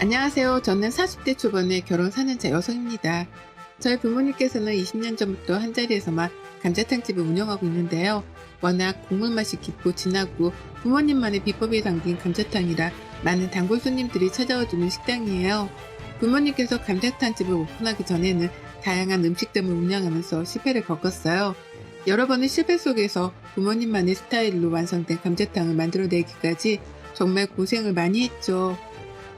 안녕하세요. 저는 40대 초반에 결혼 4년차 여성입니다. 저희 부모님께서는 20년 전부터 한자리에서만 감자탕집을 운영하고 있는데요. 워낙 국물 맛이 깊고 진하고 부모님만의 비법이 담긴 감자탕이라 많은 단골 손님들이 찾아와주는 식당이에요. 부모님께서 감자탕집을 오픈하기 전에는 다양한 음식점을 운영하면서 실패를 겪었어요. 여러 번의 실패 속에서 부모님만의 스타일로 완성된 감자탕을 만들어내기까지 정말 고생을 많이 했죠.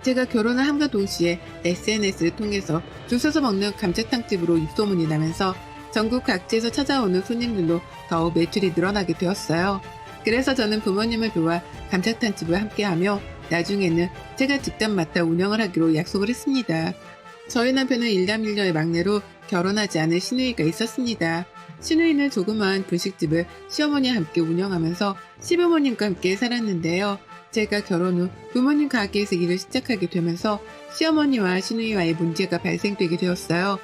제가 결혼을 함과 동시에 SNS를 통해서 줄 서서 먹는 감자탕집으로 입소문이 나면서 전국 각지에서 찾아오는 손님들로 더욱 매출이 늘어나게 되었어요. 그래서 저는 부모님을 도와 감자탕집을 함께하며 나중에는 제가 직접 맡아 운영을 하기로 약속을 했습니다. 저희 남편은 일남일녀의 막내로 결혼하지 않은 시누이가 있었습니다. 시누이는 조그마한 분식집을 시어머니와 함께 운영하면서 시부모님과 함께 살았는데요. 제가 결혼 후 부모님 가게에서 일을 시작하게 되면서 시어머니와 시누이와의 문제가 발생되게 되었어요.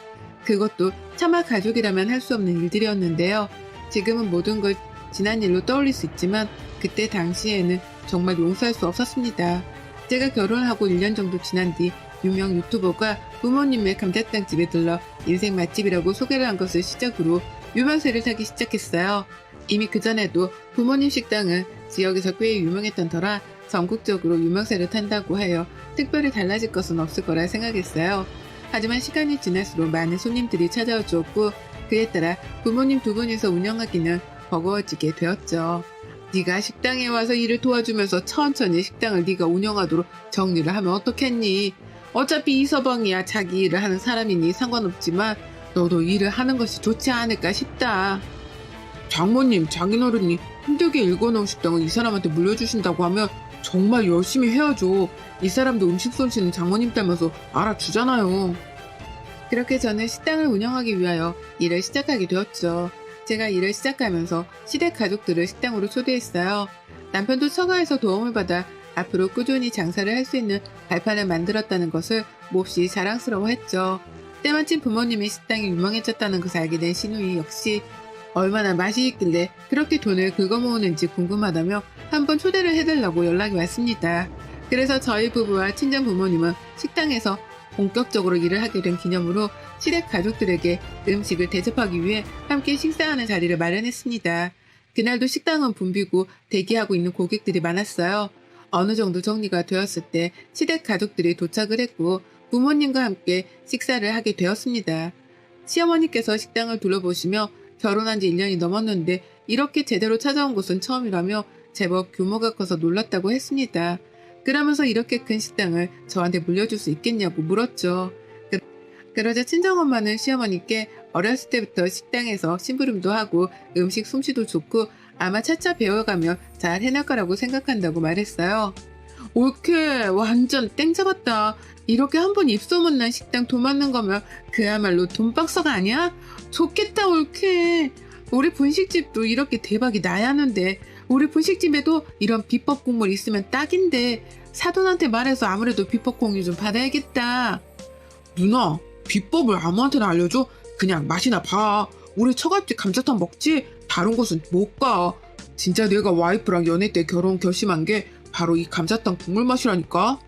그것도 차마 가족이라면 할 수 없는 일들이었는데요. 지금은 모든 걸 지난 일로 떠올릴 수 있지만 그때 당시에는 정말 용서할 수 없었습니다. 제가 결혼하고 1년 정도 지난 뒤 유명 유튜버가 부모님의 감자탕 집에 들러 인생 맛집이라고 소개를 한 것을 시작으로 유명세를 타기 시작했어요. 이미 그전에도 부모님 식당은 지역에서 꽤 유명했던 터라 전국적으로 유명세를 탄다고 하여 특별히 달라질 것은 없을 거라 생각했어요. 하지만 시간이 지날수록 많은 손님들이 찾아와 주었고 그에 따라 부모님 두 분이서 운영하기는 버거워지게 되었죠. 네가 식당에 와서 일을 도와주면서 천천히 식당을 네가 운영하도록 정리를 하면 어떻겠니? 어차피 이서방이야 자기 일을 하는 사람이니 상관없지만 너도 일을 하는 것이 좋지 않을까 싶다. 장모님, 장인어른이 힘들게 일궈놓은 식당을 이 사람한테 물려주신다고 하면 정말 열심히 해야죠. 이 사람도 음식 솜씨는 장모님 닮아서 알아주잖아요. 그렇게 저는 식당을 운영하기 위하여 일을 시작하게 되었죠. 제가 일을 시작하면서 시댁 가족들을 식당으로 초대했어요. 남편도 처가에서 도움을 받아 앞으로 꾸준히 장사를 할 수 있는 발판을 만들었다는 것을 몹시 자랑스러워했죠. 때마침 부모님의 식당이 유명해졌다는 것을 알게 된 신우이 역시 얼마나 맛이 있길래 그렇게 돈을 긁어모으는지 궁금하다며 한번 초대를 해달라고 연락이 왔습니다. 그래서 저희 부부와 친정 부모님은 식당에서 본격적으로 일을 하게 된 기념으로 시댁 가족들에게 음식을 대접하기 위해 함께 식사하는 자리를 마련했습니다. 그날도 식당은 붐비고 대기하고 있는 고객들이 많았어요. 어느 정도 정리가 되었을 때 시댁 가족들이 도착을 했고 부모님과 함께 식사를 하게 되었습니다. 시어머니께서 식당을 둘러보시며 결혼한 지 1년이 넘었는데 이렇게 제대로 찾아온 곳은 처음이라며 제법 규모가 커서 놀랐다고 했습니다. 그러면서 이렇게 큰 식당을 저한테 물려줄 수 있겠냐고 물었죠. 그, 그러자 친정엄마는 시어머니께 어렸을 때부터 식당에서 심부름도 하고 음식 솜씨도 좋고 아마 차차 배워가며 잘 해낼 거라고 생각한다고 말했어요. 옳게 완전 땡 잡았다. 이렇게 한 번 입소문 난 식당 돈 맞는 거면 그야말로 돈박서가 아니야? 좋겠다 옳게. 우리 분식집도 이렇게 대박이 나야 하는데 우리 분식집에도 이런 비법 국물 있으면 딱인데 사돈한테 말해서 아무래도 비법 공유 좀 받아야겠다. 누나 비법을 아무한테나 알려줘? 그냥 맛이나 봐. 우리 처갓집 감자탕 먹지? 다른 곳은 못 가. 진짜 내가 와이프랑 연애 때 결혼 결심한 게 바로 이 감자탕 국물 맛이라니까.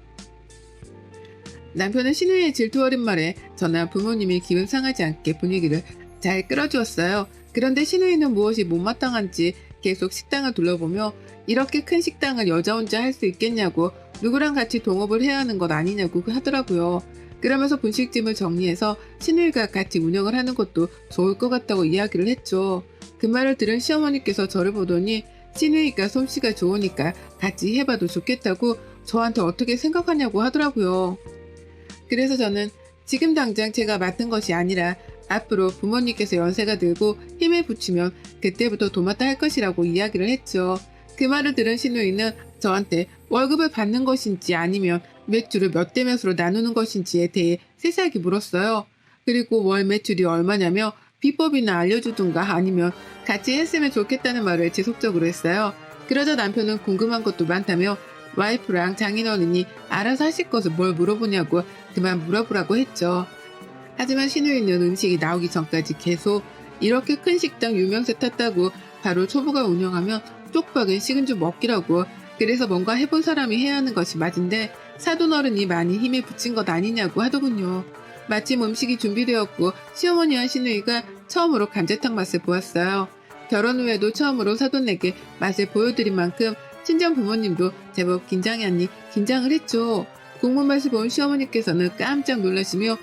남편은 신우의 질투 어린 말에 저나 부모님이 기분 상하지 않게 분위기를 잘 끌어주었어요. 그런데 신우이는 무엇이 못마땅한지 계속 식당을 둘러보며 이렇게 큰 식당을 여자 혼자 할 수 있겠냐고 누구랑 같이 동업을 해야 하는 것 아니냐고 하더라고요. 그러면서 분식집을 정리해서 신우이가 같이 운영을 하는 것도 좋을 것 같다고 이야기를 했죠. 그 말을 들은 시어머니께서 저를 보더니 신우이가 솜씨가 좋으니까 같이 해봐도 좋겠다고 저한테 어떻게 생각하냐고 하더라고요. 그래서 저는 지금 당장 제가 맡은 것이 아니라 앞으로 부모님께서 연세가 들고 힘을 붙이면 그때부터 도맡아 할 것이라고 이야기를 했죠. 그 말을 들은 신우이는 저한테 월급을 받는 것인지 아니면 매출을 몇 대 몇으로 나누는 것인지에 대해 세세하게 물었어요. 그리고 월 매출이 얼마냐며 비법이나 알려주든가 아니면 같이 했으면 좋겠다는 말을 지속적으로 했어요. 그러자 남편은 궁금한 것도 많다며 와이프랑 장인어른이 알아서 하실 것을 뭘 물어보냐고 그만 물어보라고 했죠. 하지만 신우이는 음식이 나오기 전까지 계속 이렇게 큰 식당 유명세 탔다고 바로 초보가 운영하면 쪽박은 식은 죽 먹기라고 그래서 뭔가 해본 사람이 해야 하는 것이 맞은데 사돈 어른이 많이 힘에 붙인 것 아니냐고 하더군요. 마침 음식이 준비되었고 시어머니와 시누이가 처음으로 감자탕 맛을 보았어요. 결혼 후에도 처음으로 사돈에게 맛을 보여드린 만큼 친정 부모님도 제법 긴장이 아니 긴장을 했죠. 국물 맛을 본 시어머니께서는 깜짝 놀라시며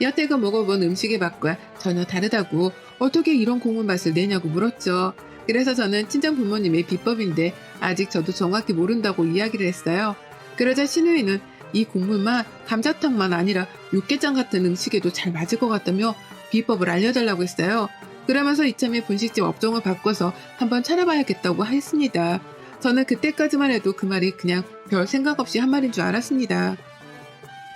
여태껏 먹어본 음식의 맛과 전혀 다르다고 어떻게 이런 국물 맛을 내냐고 물었죠. 그래서 저는 친정 부모님의 비법인데 아직 저도 정확히 모른다고 이야기를 했어요. 그러자 시누이는 이 국물만 감자탕만 아니라 육개장 같은 음식에도 잘 맞을 것 같다며 비법을 알려달라고 했어요. 그러면서 이참에 분식집 업종을 바꿔서 한번 찾아봐야겠다고 했습니다. 저는 그때까지만 해도 그 말이 그냥 별 생각 없이 한 말인 줄 알았습니다.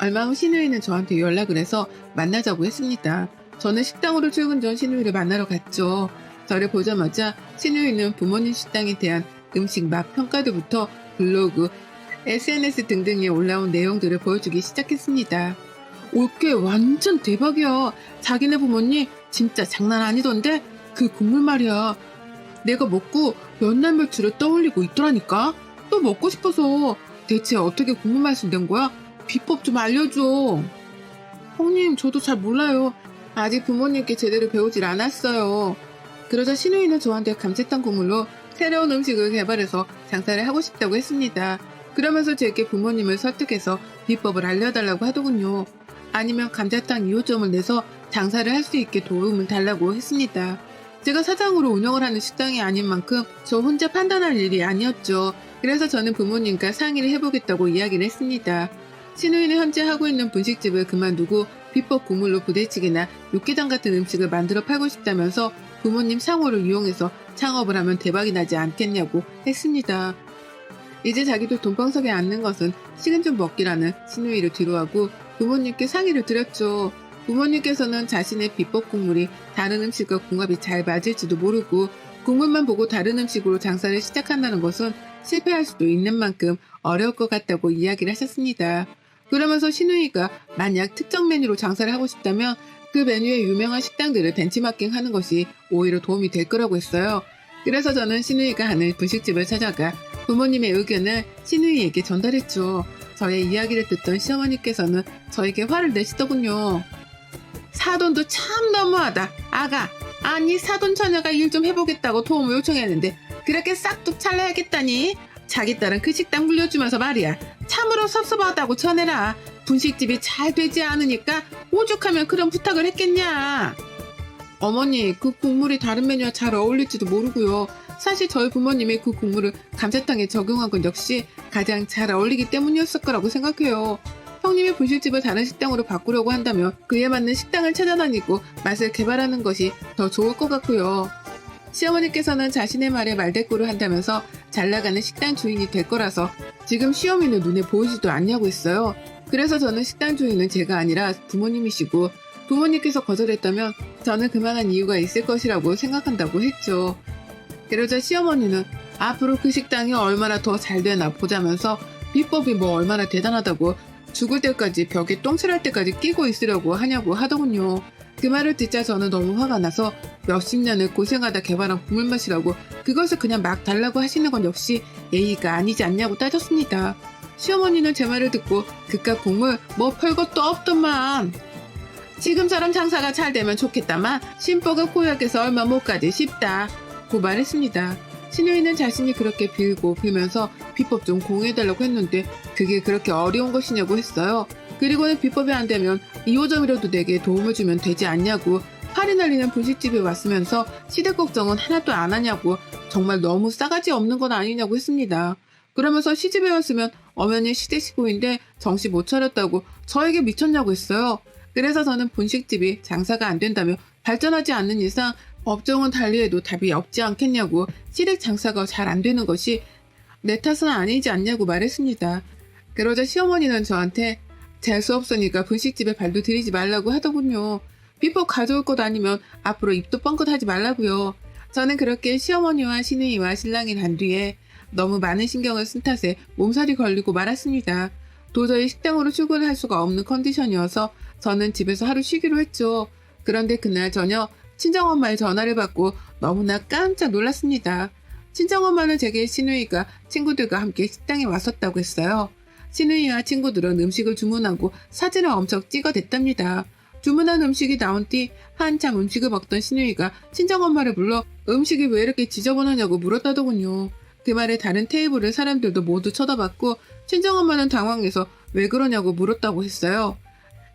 얼마 후 시누이는 저한테 연락을 해서 만나자고 했습니다. 저는 식당으로 출근 전 시누이를 만나러 갔죠. 저를 보자마자 시누이는 부모님 식당에 대한 음식 맛 평가들부터 블로그, SNS 등등에 올라온 내용들을 보여주기 시작했습니다. 올게 완전 대박이야. 자기네 부모님 진짜 장난 아니던데 그 국물 말이야. 내가 먹고 며칠을 떠올리고 있더라니까. 또 먹고 싶어서 대체 어떻게 국물 맛을 낸 거야? 비법 좀 알려줘. 형님, 저도 잘 몰라요. 아직 부모님께 제대로 배우질 않았어요. 그러자 신우이는 저한테 감자탕 국물로 새로운 음식을 개발해서 장사를 하고 싶다고 했습니다. 그러면서 제게 부모님을 설득해서 비법을 알려달라고 하더군요. 아니면 감자탕 2호점을 내서 장사를 할 수 있게 도움을 달라고 했습니다. 제가 사장으로 운영을 하는 식당이 아닌 만큼 저 혼자 판단할 일이 아니었죠. 그래서 저는 부모님과 상의를 해보겠다고 이야기를 했습니다. 신우이는 현재 하고 있는 분식집을 그만두고 비법 국물로 부대찌개나 육개장 같은 음식을 만들어 팔고 싶다면서 부모님 상호를 이용해서 창업을 하면 대박이 나지 않겠냐고 했습니다. 이제 자기도 돈방석에 앉는 것은 식은 죽 먹기라는 신우이를 뒤로하고 부모님께 상의를 드렸죠. 부모님께서는 자신의 비법 국물이 다른 음식과 궁합이 잘 맞을지도 모르고 국물만 보고 다른 음식으로 장사를 시작한다는 것은 실패할 수도 있는 만큼 어려울 것 같다고 이야기를 하셨습니다. 그러면서 신우이가 만약 특정 메뉴로 장사를 하고 싶다면 그 메뉴의 유명한 식당들을 벤치마킹 하는 것이 오히려 도움이 될 거라고 했어요. 그래서 저는 신우이가 하는 분식집을 찾아가 부모님의 의견을 신우이에게 전달했죠. 저의 이야기를 듣던 시어머니께서는 저에게 화를 내시더군요. 사돈도 참 너무하다. 아가, 아니 사돈 처녀가 일 좀 해보겠다고 도움을 요청했는데 그렇게 싹둑 잘라야겠다니. 자기 딸은 그 식당 물려주면서 말이야. 참으로 섭섭하다고 전해라. 분식집이 잘 되지 않으니까 오죽하면 그런 부탁을 했겠냐. 어머니, 그 국물이 다른 메뉴와 잘 어울릴지도 모르고요. 사실 저희 부모님이 그 국물을 감자탕에 적용한 건 역시 가장 잘 어울리기 때문이었을 거라고 생각해요. 형님이 분식집을 다른 식당으로 바꾸려고 한다면 그에 맞는 식당을 찾아다니고 맛을 개발하는 것이 더 좋을 것 같고요. 시어머니께서는 자신의 말에 말대꾸를 한다면서 잘 나가는 식당 주인이 될 거라서 지금 시어미는 눈에 보이지도 않냐고 했어요. 그래서 저는 식당 주인은 제가 아니라 부모님이시고 부모님께서 거절했다면 저는 그만한 이유가 있을 것이라고 생각한다고 했죠. 그러자 시어머니는 앞으로 그 식당이 얼마나 더 잘 되나 보자면서 비법이 뭐 얼마나 대단하다고 죽을 때까지 벽에 똥칠할 때까지 끼고 있으려고 하냐고 하더군요. 그 말을 듣자 저는 너무 화가 나서 몇십 년을 고생하다 개발한 국물맛이라고 그것을 그냥 막 달라고 하시는 건 역시 예의가 아니지 않냐고 따졌습니다. 시어머니는 제 말을 듣고 그깟 국물 뭐 별것도 없더만 지금처럼 장사가 잘 되면 좋겠다만 신복을 코약해서 얼마 못 가지 싶다 고발했습니다. 신우이는 자신이 그렇게 빌고 빌면서 비법 좀 공유해달라고 했는데 그게 그렇게 어려운 것이냐고 했어요. 그리고는 비법이 안 되면 2호점이라도 내게 도움을 주면 되지 않냐고 팔이 날리는 분식집에 왔으면서 시댁 걱정은 하나도 안 하냐고 정말 너무 싸가지 없는 건 아니냐고 했습니다. 그러면서 시집에 왔으면 어머니 시대시고인데 정신 못 차렸다고 저에게 미쳤냐고 했어요. 그래서 저는 분식집이 장사가 안 된다며 발전하지 않는 이상 업종은 달리해도 답이 없지 않겠냐고 시댁 장사가 잘 안 되는 것이 내 탓은 아니지 않냐고 말했습니다. 그러자 시어머니는 저한테 재수 없으니까 분식집에 발도 들이지 말라고 하더군요. 비법 가져올 것 아니면 앞으로 입도 뻥긋하지 말라고요. 저는 그렇게 시어머니와 시누이와 신랑이 간 뒤에 너무 많은 신경을 쓴 탓에 몸살이 걸리고 말았습니다. 도저히 식당으로 출근할 수가 없는 컨디션이어서 저는 집에서 하루 쉬기로 했죠. 그런데 그날 저녁 친정엄마의 전화를 받고 너무나 깜짝 놀랐습니다. 친정엄마는 제게 신우이가 친구들과 함께 식당에 왔었다고 했어요. 신우이와 친구들은 음식을 주문하고 사진을 엄청 찍어댔답니다. 주문한 음식이 나온 뒤 한참 음식을 먹던 신우이가 친정엄마를 불러 음식이 왜 이렇게 지저분하냐고 물었다더군요. 그 말에 다른 테이블의 사람들도 모두 쳐다봤고 친정엄마는 당황해서 왜 그러냐고 물었다고 했어요.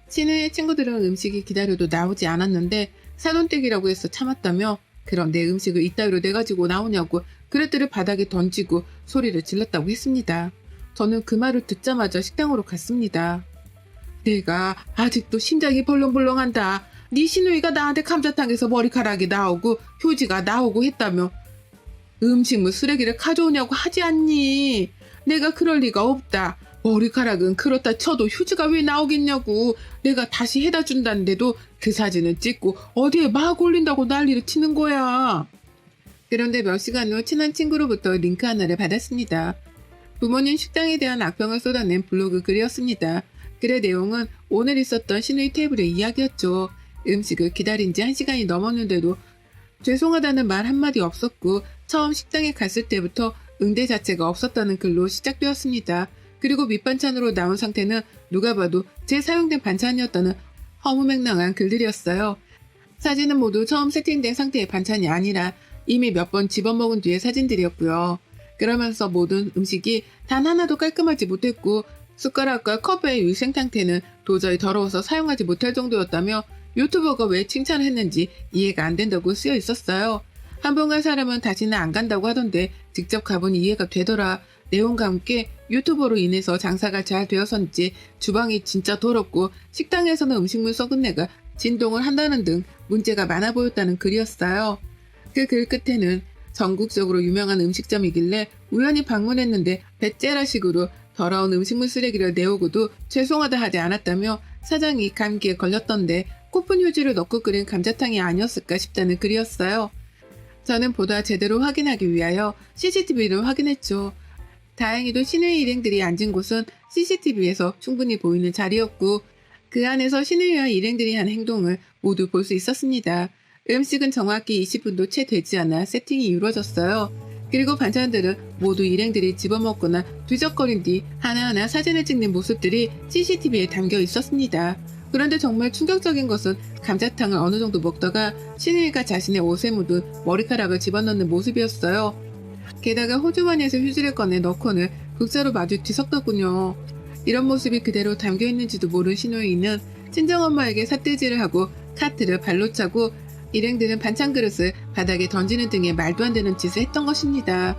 신우이의 친구들은 음식이 기다려도 나오지 않았는데 사돈댁이라고 해서 참았다며 그럼 내 음식을 이따위로 내가지고 나오냐고 그릇들을 바닥에 던지고 소리를 질렀다고 했습니다. 저는 그 말을 듣자마자 식당으로 갔습니다. 내가 아직도 심장이 벌렁벌렁한다. 네 신우이가 나한테 감자탕에서 머리카락이 나오고 휴지가 나오고 했다며 음식물 쓰레기를 가져오냐고 하지 않니? 내가 그럴 리가 없다. 머리카락은 그렇다 쳐도 휴지가 왜 나오겠냐고. 내가 다시 해다 준다는데도 그 사진을 찍고 어디에 막 올린다고 난리를 치는 거야. 그런데 몇 시간 후 친한 친구로부터 링크 하나를 받았습니다. 부모님 식당에 대한 악평을 쏟아낸 블로그 글이었습니다. 글의 내용은 오늘 있었던 신우이 테이블의 이야기였죠. 음식을 기다린 지한 시간이 넘었는데도 죄송하다는 말 한마디 없었고 처음 식당에 갔을 때부터 응대 자체가 없었다는 글로 시작되었습니다. 그리고 밑반찬으로 나온 상태는 누가 봐도 제 사용된 반찬이었다는 허무맹랑한 글들이었어요. 사진은 모두 처음 세팅된 상태의 반찬이 아니라 이미 몇 번 집어먹은 뒤의 사진들이었고요. 그러면서 모든 음식이 단 하나도 깔끔하지 못했고 숟가락과 컵의 위생 상태는 도저히 더러워서 사용하지 못할 정도였다며 유튜버가 왜 칭찬을 했는지 이해가 안 된다고 쓰여 있었어요. 한 번 간 사람은 다시는 안 간다고 하던데 직접 가보니 이해가 되더라. 내용과 함께 유튜버로 인해서 장사가 잘 되어서인지 주방이 진짜 더럽고 식당에서는 음식물 썩은 내가 진동을 한다는 등 문제가 많아 보였다는 글이었어요. 그 글 끝에는 전국적으로 유명한 음식점이길래 우연히 방문했는데 배째라식으로 더러운 음식물 쓰레기를 내오고도 죄송하다 하지 않았다며 사장이 감기에 걸렸던데 코픈 휴지를 넣고 끓인 감자탕이 아니었을까 싶다는 글이었어요. 저는 보다 제대로 확인하기 위하여 CCTV를 확인했죠. 다행히도 신우이 일행들이 앉은 곳은 CCTV에서 충분히 보이는 자리였고 그 안에서 신우이와 일행들이 한 행동을 모두 볼 수 있었습니다. 음식은 정확히 20분도 채 되지 않아 세팅이 이루어졌어요. 그리고 반찬들은 모두 일행들이 집어먹거나 뒤적거린 뒤 하나하나 사진을 찍는 모습들이 CCTV에 담겨 있었습니다. 그런데 정말 충격적인 것은 감자탕을 어느 정도 먹다가 신우이가 자신의 옷에 묻은 머리카락을 집어넣는 모습이었어요. 게다가 호주머니에서 휴지를 꺼내 넣고는 극자로 마주 뒤섞었군요. 이런 모습이 그대로 담겨 있는지도 모른 신우이는 친정엄마에게 삿대질을 하고 카트를 발로 차고 일행들은 반찬 그릇을 바닥에 던지는 등의 말도 안 되는 짓을 했던 것입니다.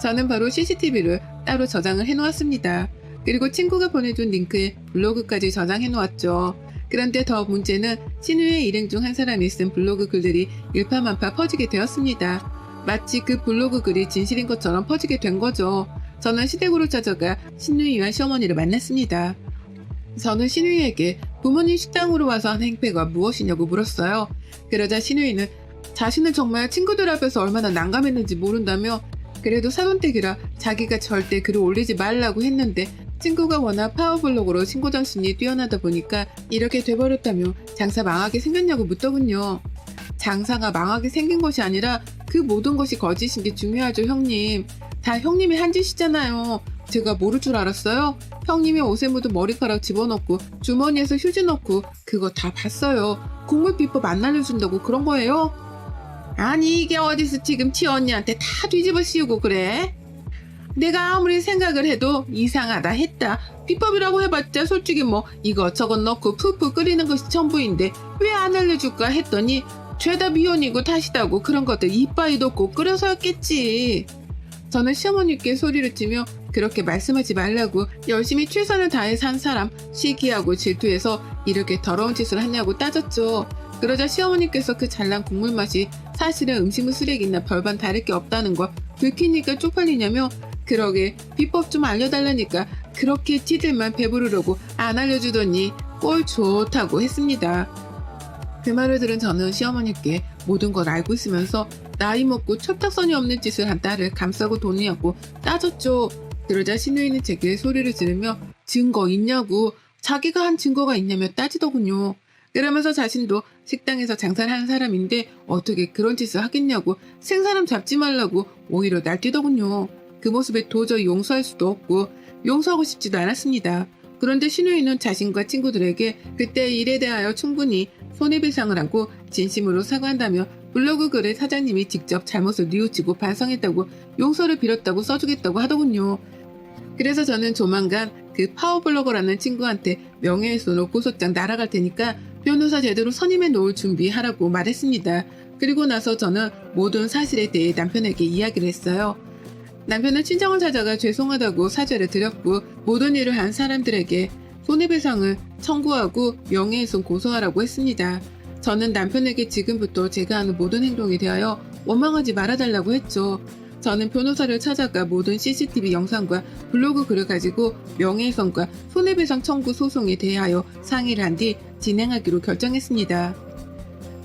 저는 바로 CCTV를 따로 저장을 해놓았습니다. 그리고 친구가 보내준 링크에 블로그까지 저장해 놓았죠. 그런데 더 문제는 신우의 일행 중 한 사람이 쓴 블로그 글들이 일파만파 퍼지게 되었습니다. 마치 그 블로그 글이 진실인 것처럼 퍼지게 된 거죠. 저는 시댁으로 찾아가 신우이와 시어머니를 만났습니다. 저는 신우이에게 부모님 식당으로 와서 한 행패가 무엇이냐고 물었어요. 그러자 신우이는 자신은 정말 친구들 앞에서 얼마나 난감했는지 모른다며 그래도 사돈댁이라 자기가 절대 글을 올리지 말라고 했는데 친구가 워낙 파워블록으로 신고 정신이 뛰어나다 보니까 이렇게 돼버렸다며 장사 망하게 생겼냐고 묻더군요. 장사가 망하게 생긴 것이 아니라 그 모든 것이 거짓인 게 중요하죠, 형님. 다 형님이 한 짓이잖아요. 제가 모를 줄 알았어요? 형님이 옷에 묻은 머리카락 집어넣고 주머니에서 휴지 넣고 그거 다 봤어요. 국물 비법 안 알려준다고 그런 거예요? 아니 이게 어디서 지금 티 언니한테 다 뒤집어 씌우고 그래? 내가 아무리 생각을 해도 이상하다 했다. 비법이라고 해봤자 솔직히 뭐 이것저것 넣고 푹푹 끓이는 것이 전부인데 왜 안 알려줄까 했더니 죄다 미혼이고 탓이다고 그런 것들 이빠이 넣고 끓여서였겠지. 저는 시어머니께 소리를 치며 그렇게 말씀하지 말라고 열심히 최선을 다해 산 사람 시기하고 질투해서 이렇게 더러운 짓을 하냐고 따졌죠. 그러자 시어머니께서 그 잘난 국물 맛이 사실은 음식물 쓰레기나 별반 다를 게 없다는 걸 들키니까 쪽팔리냐며 그러게 비법 좀 알려달라니까 그렇게 티들만 배부르려고 안 알려주더니 꼴 좋다고 했습니다. 그 말을 들은 저는 시어머니께 모든 걸 알고 있으면서 나이 먹고 철딱선이 없는 짓을 한 딸을 감싸고 돈이었고 따졌죠. 그러자 신우이는 제게 소리를 지르며 증거 있냐고 자기가 한 증거가 있냐며 따지더군요. 그러면서 자신도 식당에서 장사를 하는 사람인데 어떻게 그런 짓을 하겠냐고 생사람 잡지 말라고 오히려 날뛰더군요. 그 모습에 도저히 용서할 수도 없고 용서하고 싶지도 않았습니다. 그런데 신우이는 자신과 친구들에게 그때 일에 대하여 충분히 손해배상을 하고 진심으로 사과한다며 블로그 글에 사장님이 직접 잘못을 뉘우치고 반성했다고 용서를 빌었다고 써주겠다고 하더군요. 그래서 저는 조만간 그 파워블로거라는 친구한테 명예훼손으로 고소장 날아갈 테니까 변호사 제대로 선임해 놓을 준비하라고 말했습니다. 그리고 나서 저는 모든 사실에 대해 남편에게 이야기를 했어요. 남편은 친정을 찾아가 죄송하다고 사죄를 드렸고 모든 일을 한 사람들에게 손해배상을 청구하고 명예훼손 고소하라고 했습니다. 저는 남편에게 지금부터 제가 하는 모든 행동에 대하여 원망하지 말아달라고 했죠. 저는 변호사를 찾아가 모든 CCTV 영상과 블로그 글을 가지고 명예훼손과 손해배상 청구 소송에 대하여 상의를 한 뒤 진행하기로 결정했습니다.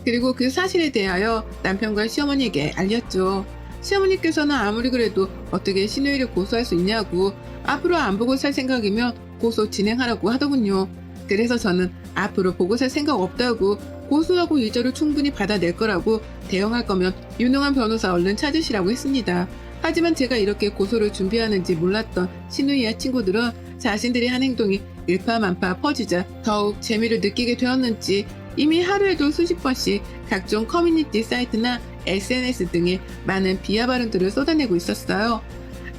그리고 그 사실에 대하여 남편과 시어머니에게 알렸죠. 시어머니께서는 아무리 그래도 어떻게 신우이를 고소할 수 있냐고 앞으로 안 보고 살 생각이면 고소 진행하라고 하더군요. 그래서 저는 앞으로 보고 살 생각 없다고 고소하고 이자를 충분히 받아낼 거라고 대응할 거면 유능한 변호사 얼른 찾으시라고 했습니다. 하지만 제가 이렇게 고소를 준비하는지 몰랐던 신우이와 친구들은 자신들이 한 행동이 일파만파 퍼지자 더욱 재미를 느끼게 되었는지 이미 하루에도 수십 번씩 각종 커뮤니티 사이트나 SNS 등에 많은 비하 발언들을 쏟아내고 있었어요.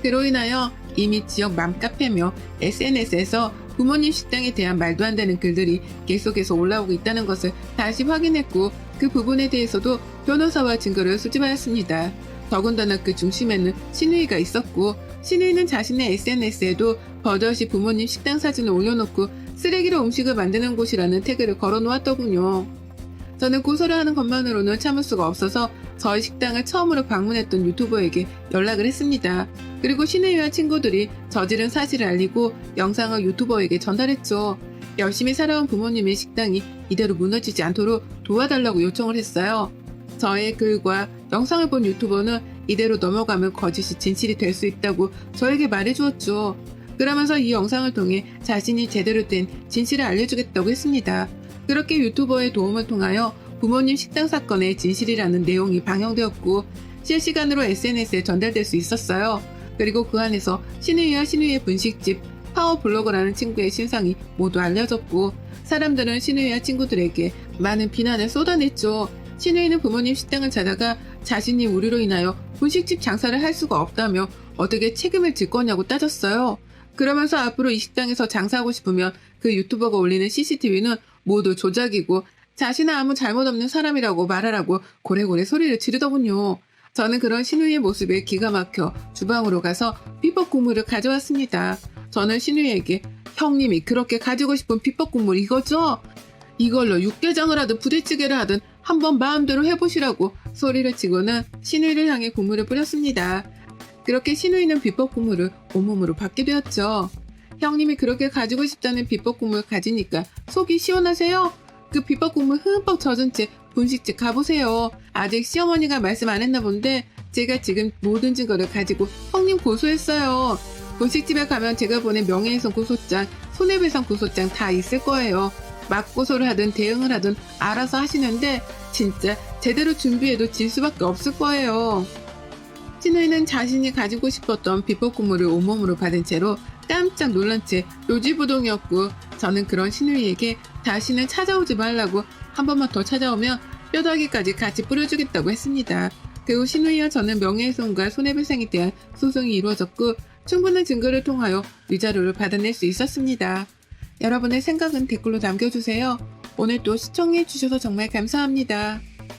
그로 인하여 이미 지역 맘카페며 SNS에서 부모님 식당에 대한 말도 안 되는 글들이 계속해서 올라오고 있다는 것을 다시 확인했고 그 부분에 대해서도 변호사와 증거를 수집하였습니다. 더군다나 그 중심에는 신우이가 있었고 신우이는 자신의 SNS에도 버젓이 부모님 식당 사진을 올려놓고 쓰레기로 음식을 만드는 곳이라는 태그를 걸어놓았더군요. 저는 고소를 하는 것만으로는 참을 수가 없어서 저희 식당을 처음으로 방문했던 유튜버에게 연락을 했습니다. 그리고 신우이와 친구들이 저지른 사실을 알리고 영상을 유튜버에게 전달했죠. 열심히 살아온 부모님의 식당이 이대로 무너지지 않도록 도와달라고 요청을 했어요. 저의 글과 영상을 본 유튜버는 이대로 넘어가면 거짓이 진실이 될 수 있다고 저에게 말해주었죠. 그러면서 이 영상을 통해 자신이 제대로 된 진실을 알려주겠다고 했습니다. 그렇게 유튜버의 도움을 통하여 부모님 식당 사건의 진실이라는 내용이 방영되었고 실시간으로 SNS에 전달될 수 있었어요. 그리고 그 안에서 신우이와 신우이의 분식집 파워블로거라는 친구의 신상이 모두 알려졌고 사람들은 신우이와 친구들에게 많은 비난을 쏟아냈죠. 신우이는 부모님 식당을 찾아가 자신이 우리로 인하여 분식집 장사를 할 수가 없다며 어떻게 책임을 질 거냐고 따졌어요. 그러면서 앞으로 이 식당에서 장사하고 싶으면 그 유튜버가 올리는 CCTV는 모두 조작이고 자신은 아무 잘못 없는 사람이라고 말하라고 고래고래 소리를 지르더군요. 저는 그런 신우이의 모습에 기가 막혀 주방으로 가서 비법 국물을 가져왔습니다. 저는 신우이에게 형님이 그렇게 가지고 싶은 비법 국물 이거죠? 이걸로 육개장을 하든 부대찌개를 하든 한번 마음대로 해보시라고 소리를 치고는 신우이를 향해 국물을 뿌렸습니다. 그렇게 신우이는 비법 국물을 온몸으로 받게 되었죠. 형님이 그렇게 가지고 싶다는 비법 국물 가지니까 속이 시원하세요? 그 비법 국물 흠뻑 젖은 채 분식집 가보세요. 아직 시어머니가 말씀 안 했나 본데 제가 지금 모든 증거를 가지고 형님 고소했어요. 분식집에 가면 제가 보낸 명예훼손 고소장, 손해배상 고소장 다 있을 거예요. 맞고소를 하든 대응을 하든 알아서 하시는데 진짜 제대로 준비해도 질 수밖에 없을 거예요. 신우이는 자신이 가지고 싶었던 비법 국물을 온몸으로 받은 채로 깜짝 놀란 채 요지부동이었고 저는 그런 신우이에게 다시는 찾아오지 말라고 한 번만 더 찾아오면 뼈다귀까지 같이 뿌려주겠다고 했습니다. 그후 신우이와 저는 명예훼손과 손해배상에 대한 소송이 이루어졌고 충분한 증거를 통하여 위자료를 받아낼 수 있었습니다. 여러분의 생각은 댓글로 남겨주세요. 오늘도 시청해주셔서 정말 감사합니다.